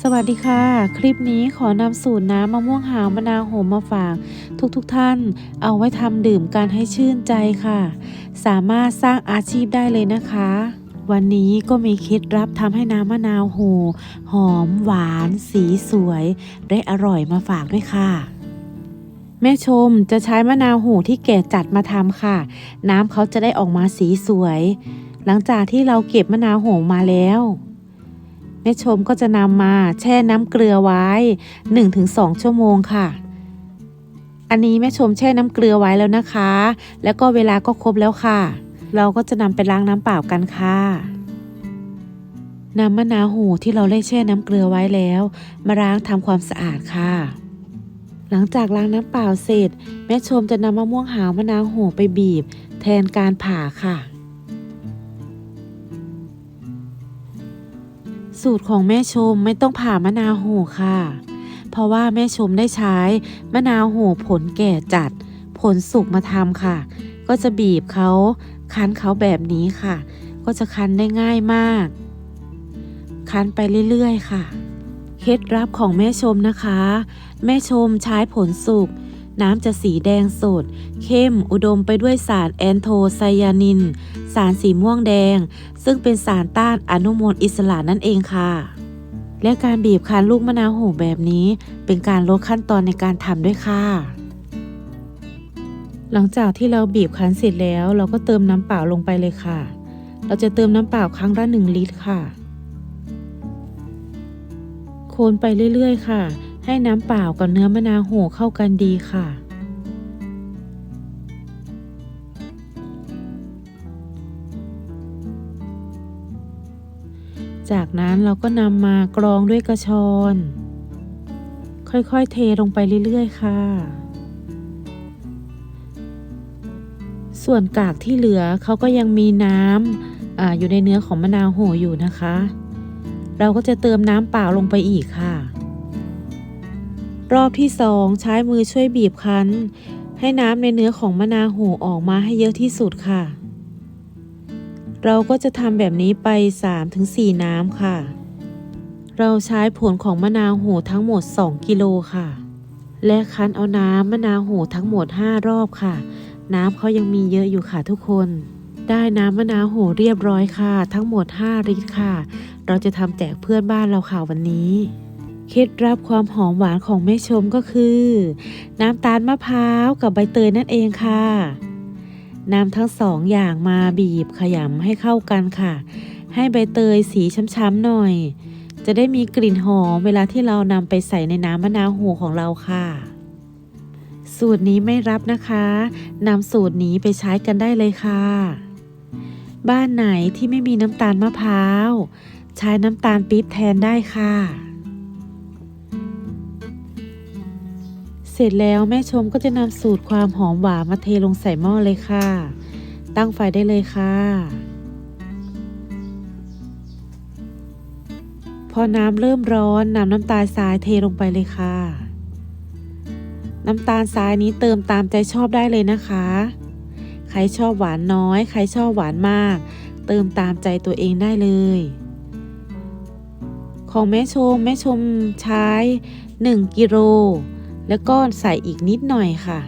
สวัสดีค่ะ คลิปนี้ขอนำสูตรน้ำมะม่วงหาวมะนาวโหมมาฝาก ทุกๆทท่าน เอาไว้ทำดื่มกันให้ชื่นใจค่ะ สามารถสร้างอาชีพได้เลยนะคะ วันนี้ก็มีเคล็ดลับทำให้น้ำมะนาวโหหอมหวาน สีสวย และอร่อยมาฝากด้วยค่ะแม่ชมจะใช้มะนาวโหที่แก่จัดมาทำค่ะ น้ำเขาจะได้ออกมาสีสวย หลังจากที่เราเก็บมะนาวโหมาแล้ว แม่ชมก็จะนำมาแช่น้ำเกลือไว้ 1-2 ชั่วโมงค่ะ อันนี้แม่ชมแช่น้ำเกลือไว้แล้วนะคะ แล้วก็เวลาก็ครบแล้วค่ะ เราก็จะนำไปล้างน้ำเปล่ากันค่ะนำมะนาวหูที่เราได้แช่น้ำเกลือไว้แล้ว มาล้างทำความสะอาดค่ะ หลังจากล้างน้ำเปล่าเสร็จ แม่ชมจะนำมะม่วงหาวมะนาวโหไปบีบ แทนการผ่าค่ะ สูตรของแม่ชมไม่ต้องผ่ามะนาวโหค่ะ เพราะว่าแม่ชมได้ใช้มะนาวโหผลแก่จัด ผลสุกมาทำค่ะ ก็จะบีบเขาคั้นเขาแบบนี้ค่ะ ก็จะคั้นได้ง่ายมาก คั้นไปเรื่อยๆ ค่ะ เคล็ดลับของแม่ชมนะคะ แม่ชมใช้ผลสุกน้ำจะสีแดงสด เข้มอุดมไปด้วยสารแอนโทไซยานิน สารสีม่วงแดง ซึ่งเป็นสารต้านอนุมูลอิสระนั่นเองค่ะ และการบีบคั้นลูกมะนาวโหแบบนี้เป็นการลดขั้นตอนในการทำด้วยค่ะ หลังจากที่เราบีบคั้นเสร็จแล้ว เราก็เติมน้ำเปล่าลงไปเลยค่ะ เราจะเติมน้ำเปล่าครั้งละหนึ่งลิตรค่ะโคนไปเรื่อยๆ ค่ะ ให้น้ำเปล่ากับเนื้อมะนาวโหเข้ากันดีค่ะ จากนั้นเราก็นำมากรองด้วยกระชอน ค่อยๆเทลงไปเรื่อยๆ ค่ะ ส่วนกากที่เหลือเขาก็ยังมีน้ำออยู่ในเนื้อของมะนาวโหอยู่นะคะ เราก็จะเติมน้ำเปล่าลงไปอีกค่ะ รอบที่สองใช้มือช่วยบีบคั้น ให้น้ำในเนื้อของมะนาวโหออกมาให้เยอะที่สุดค่ะ เราก็จะทำแบบนี้ไป 3-4 น้ำค่ะ เราใช้ผลของมะนาวโหทั้งหมด 2 กิโลค่ะ และคั้นเอาน้ำมะนาวโหทั้งหมด 5 รอบค่ะ น้ำเขายังมีเยอะอยู่ค่ะทุกคน ได้น้ำมะนาวโหเรียบร้อยค่ะ ทั้งหมด 5 ลิตรค่ะ เราจะทำแจกเพื่อนบ้านเราค่ะวันนี้เคล็ดลับความหอมหวานของแม่ชมก็คือ น้ำตาลมะพร้าวกับใบเตยนั่นเองค่ะ นำทั้งสองอย่างมาบีบขยำให้เข้ากันค่ะ ให้ใบเตยสีช้ำๆหน่อย จะได้มีกลิ่นหอมเวลาที่เรานำไปใส่ในน้ำมะนาวโหของเราค่ะ สูตรนี้ไม่รับนะคะนำสูตรนี้ไปใช้กันได้เลยค่ะ บ้านไหนที่ไม่มีน้ำตาลมะพร้าว ใช้น้ำตาลปี๊บแทนได้ค่ะ เสร็จแล้วแม่ชมก็จะนำสูตรความหอมหวานมาเทลงใส่หม้อเลยค่ะ ตั้งไฟได้เลยค่ะ พอน้ำเริ่มร้อนนำน้ำตาลทรายเทลงไปเลยค่ะ น้ำตาลทรายนี้เติมตามใจชอบได้เลยนะคะ ใครชอบหวานน้อย ใครชอบหวานมาก เติมตามใจตัวเองได้เลยของแม่ชมแม่ชมใช้ 1 กิโล แล้วก็ใส่อีกนิดหน่อยค่ะ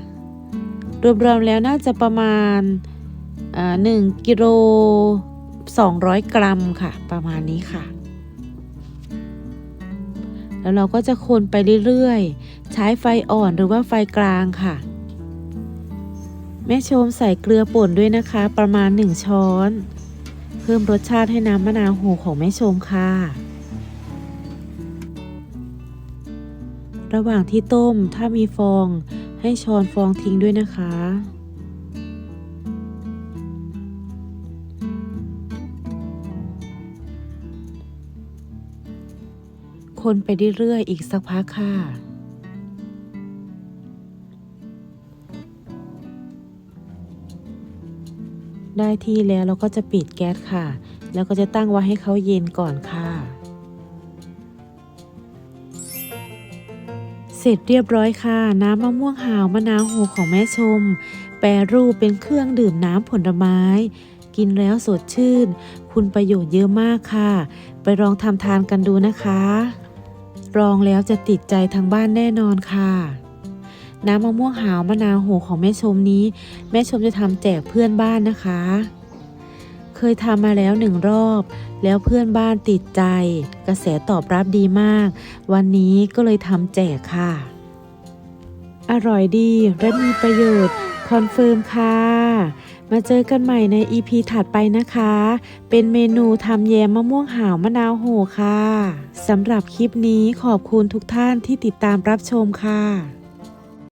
รวมๆแล้วน่าจะประมาณหนึ่งกิโล200 กรัมค่ะ ประมาณนี้ค่ะ แล้วเราก็จะคนไปเรื่อยๆ ใช้ไฟอ่อนหรือว่าไฟกลางค่ะ แม่ชมใส่เกลือป่นด้วยนะคะ ประมาณ 1 ช้อน เพิ่มรสชาติให้น้ำมะนาวโหของแม่ชมค่ะ ระหว่างที่ต้มถ้ามีฟอง ให้ช้อนฟองทิ้งด้วยนะคะ คนไปเรื่อยๆอีกสักพักค่ะได้ที่แล้วเราก็จะปิดแก๊สค่ะ แล้วก็จะตั้งไว้ให้เขาเย็นก่อนค่ะ ร็จเรียบร้อยค่ะ น้ำมะม่วงหาวมะนาวโหของแม่ชม แปรรูปเป็นเครื่องดื่มน้ำผลไม้ กินแล้วสดชื่น คุณประโยชน์เยอะมากค่ะ ไปลองทำทานกันดูนะคะรองแล้วจะติดใจทางบ้านแน่นอนค่ะ น้ำมะม่วงหาวมะนาวโหของแม่ชมนี้ แม่ชมจะทำแจกเพื่อนบ้านนะคะ เคยทำมาแล้วหนึ่งรอบ แล้วเพื่อนบ้านติดใจ กระแสตอบรับดีมาก วันนี้ก็เลยทำแจกค่ะ อร่อยดีและมีประโยชน์ คอนเฟิร์มค่ะ มาเจอกันใหม่ใน EP ถัดไปนะคะ เป็นเมนูทำแยมมะม่วงหาวมะนาวโหค่ะสำหรับคลิปนี้ขอบคุณทุกท่านที่ติดตามรับชมค่ะ